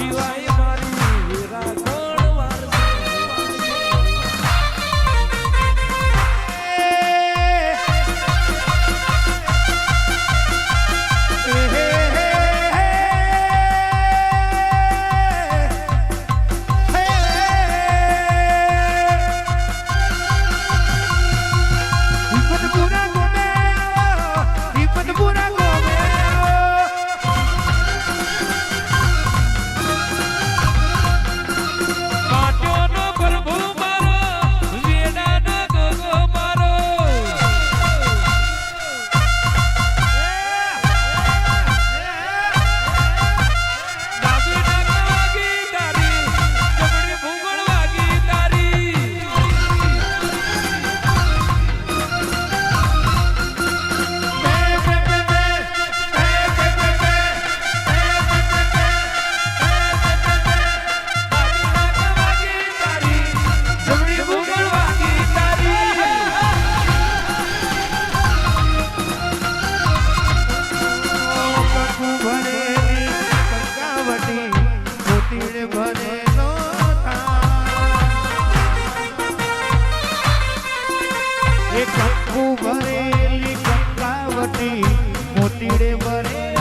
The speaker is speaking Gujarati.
you are. કંકુ ભરેલી કંકાવટી મોતીડે ભરેલી